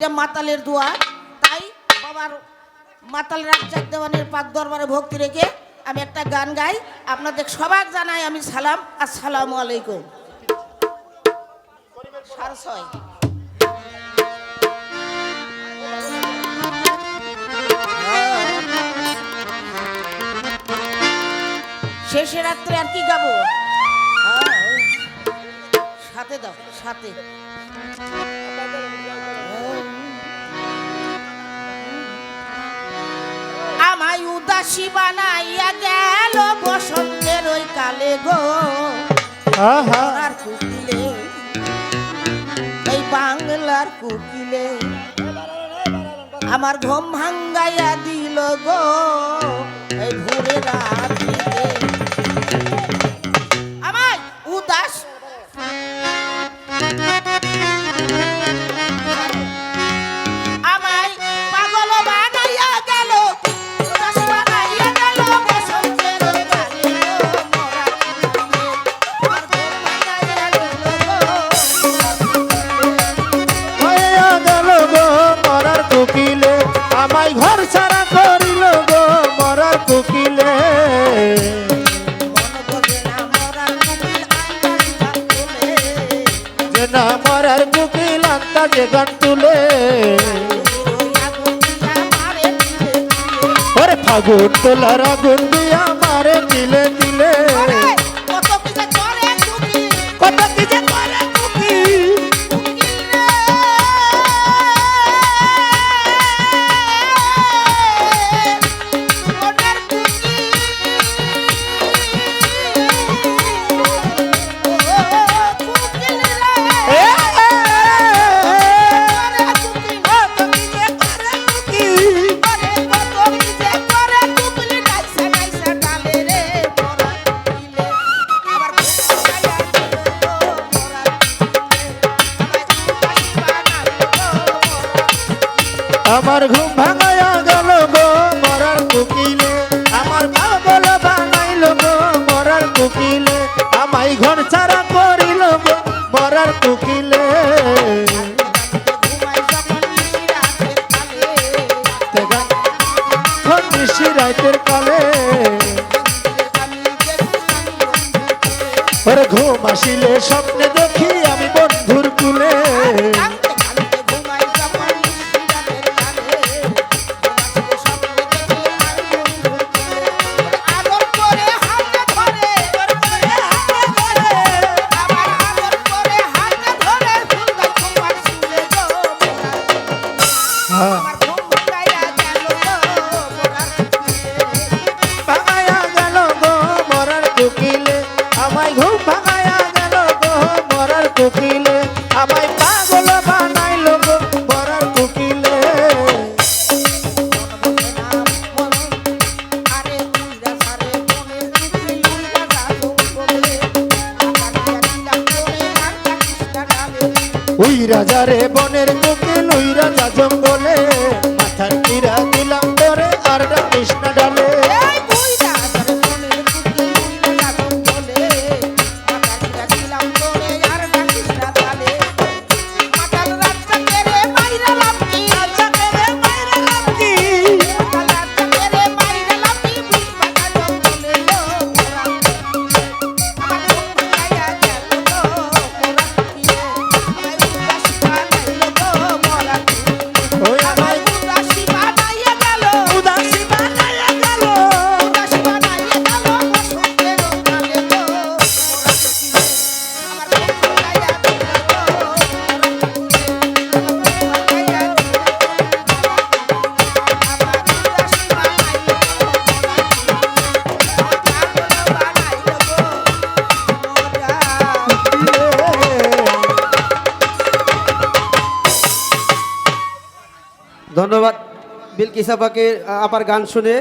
এটা মাতালের দোয়া, তাই বাবার মাতাল রাজ্জাক দেওয়ানের পাক দরবারে ভক্তি রেখে আমি একটা গান গাই। আপনাদের সবার জানাই আমি সালাম। আসসালামু আলাইকুম। শেষে রাত্রে আর কি গাবো? সাথে দাও, সাথে। উদাসী বানাইয়া গেল বসন্তের ওই কালে গো। আর কুকিলে এই বাংলার কুকিলে আমার ঘুম ভাঙ্গাইয়া দিল গো। এই ভোরে রাত্রিতে না মরার বুকে লাগতা যে গান তুলে। ফাগুন তোলার আগুন দিয়া মারে দিলে আমার ঘুম ভাঙায়া গেল গো, মরার কুকিলে। আমার পাগল বানাইল গো, মরার কুকিলে। আমাই ঘর ছাড়া করিল গো, মরার কুকিলে। রাতের কালে। ঘুম আসিলে, স্বপ্নে দেখি আমায় ঘুম ভাঙায়া গেল গো মরার কুকিলে। উই রাজা রে বনের কোকিল ওই রাজা জঙ্গলে মাথার তীরা ধন্যবাদ বিলকিস আপাকে আপার গান শুনে।